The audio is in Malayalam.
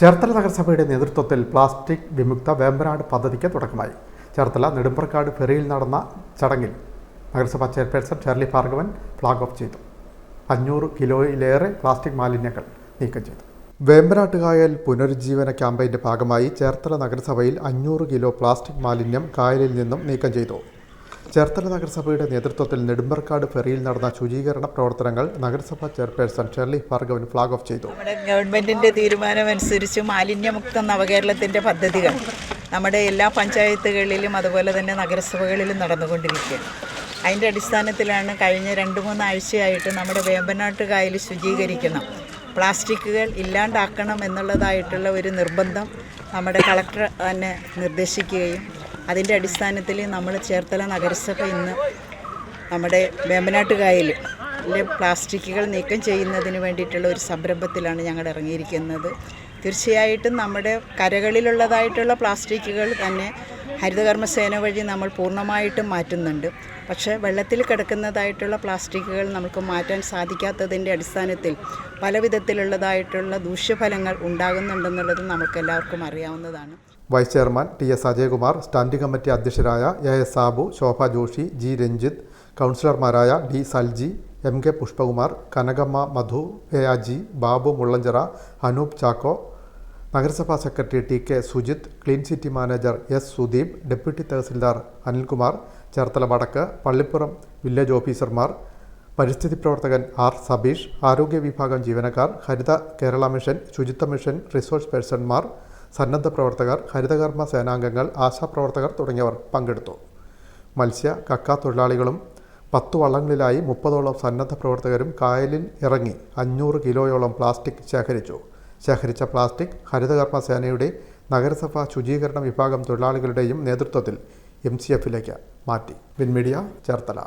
ചേർത്തല നഗരസഭയുടെ നേതൃത്വത്തിൽ പ്ലാസ്റ്റിക് വിമുക്ത വേമ്പനാട് പദ്ധതിക്ക് തുടക്കമായി. ചേർത്തല നെടുമ്പ്രക്കാട് ഫെറിയിൽ നടന്ന ചടങ്ങിൽ നഗരസഭാ chairperson Shirley Bhargavan flag off ചെയ്തു. അഞ്ഞൂറ് കിലോയിലേറെ പ്ലാസ്റ്റിക് മാലിന്യങ്ങൾ നീക്കം ചെയ്തു. വേമ്പനാട്ടുകായൽ പുനരുജ്ജീവന ക്യാമ്പയിന്റെ ഭാഗമായി ചേർത്തല നഗരസഭയിൽ അഞ്ഞൂറ് കിലോ പ്ലാസ്റ്റിക് മാലിന്യം കായലിൽ നിന്നും നീക്കം ചെയ്തു. ചേർത്തല നഗരസഭയുടെ നേതൃത്വത്തിൽ നെടുമ്പർക്കാട് ഫെറിയിൽ നടന്ന ശുചീകരണ പ്രവർത്തനങ്ങൾ നഗരസഭാ chairperson Shirley Bhargavan flag off ചെയ്തു. നമ്മുടെ ഗവൺമെന്റിന്റെ തീരുമാനമനുസരിച്ച് മാലിന്യമുക്ത നവകേരളത്തിന്റെ പദ്ധതികൾ നമ്മുടെ എല്ലാ പഞ്ചായത്തുകളിലും അതുപോലെ തന്നെ നഗരസഭകളിലും നടന്നുകൊണ്ടിരിക്കുകയാണ്. അതിന്റെ അടിസ്ഥാനത്തിലാണ് കഴിഞ്ഞ രണ്ട് മൂന്ന് ആഴ്ചയായിട്ട് നമ്മുടെ വേമ്പനാട്ട് കായൽ ശുചീകരിക്കണം. പ്ലാസ്റ്റിക്കുകൾ ഇല്ലാണ്ടാക്കണം എന്നുള്ളതായിട്ടുള്ള ഒരു നിർബന്ധം നമ്മുടെ കളക്ടർ തന്നെ നിർദ്ദേശിക്കുകയും അതിന്റെ അടിസ്ഥാനത്തിൽ നമ്മൾ ചേർത്തല നഗരസഭ ഇന്ന് നമ്മുടെ വേമ്പനാട്ട് കായലിൽ പ്ലാസ്റ്റിക്കുകൾ നീക്കം ചെയ്യുന്നതിന് വേണ്ടിയിട്ടുള്ള ഒരു സംരംഭത്തിലാണ് ഞങ്ങൾ ഇറങ്ങിയിരിക്കുന്നത്. തീർച്ചയായിട്ടും നമ്മുടെ കരകളിലുള്ളതായിട്ടുള്ള പ്ലാസ്റ്റിക്കുകൾ തന്നെ ഹരിതകർമ്മസേന വഴി നമ്മൾ പൂർണമായിട്ടും മാറ്റുന്നുണ്ട്. പക്ഷേ വെള്ളത്തിൽ കിടക്കുന്നതായിട്ടുള്ള പ്ലാസ്റ്റിക്കുകൾ നമുക്ക് മാറ്റാൻ സാധിക്കാത്തതിന്റെ അടിസ്ഥാനത്തിൽ പല വിധത്തിലുള്ളതായിട്ടുള്ള ദൂഷ്യഫലങ്ങൾ ഉണ്ടാകുന്നുണ്ടെന്നുള്ളത് നമുക്കെല്ലാവർക്കും അറിയാവുന്നതാണ്. Vice chairman T S Ajayakumar standing committee അധ്യക്ഷരായ A S Sabu Shobha Joshy G Ranjith കൗൺസിലർമാരായ D Salji M K Pushpakumar Kanakamma Madhu Aji Babu Mullanchira Anoop Chacko നഗരസഭാ secretary T K Sujith clean city manager S Sudeep deputy tahsildar Anilkumar Cherthala വടക്ക് പള്ളിപ്പുറം വില്ലേജ് ഓഫീസർമാർ പരിസ്ഥിതി പ്രവർത്തകൻ ആർ സബീഷ് ആരോഗ്യ വിഭാഗം ജീവനക്കാർ Haritha Kerala mission Suchitwa mission resource പേഴ്സൺമാർ സന്നദ്ധ പ്രവർത്തകർ ഹരിതകർമ്മ സേനാംഗങ്ങൾ ആശാപ്രവർത്തകർ തുടങ്ങിയവർ പങ്കെടുത്തു. മത്സ്യ കക്ക തൊഴിലാളികളും പത്തു വള്ളങ്ങളിലായി മുപ്പതോളം സന്നദ്ധ പ്രവർത്തകരും കായലിൽ ഇറങ്ങി അഞ്ഞൂറ് കിലോയോളം പ്ലാസ്റ്റിക് ശേഖരിച്ചു. ശേഖരിച്ച പ്ലാസ്റ്റിക് ഹരിതകർമ്മ സേനയുടെ നഗരസഭാ ശുചീകരണ വിഭാഗം തൊഴിലാളികളുടെയും നേതൃത്വത്തിൽ എം സി എഫിലേക്ക് മാറ്റി. വിൻമീഡിയ ചേർത്തല.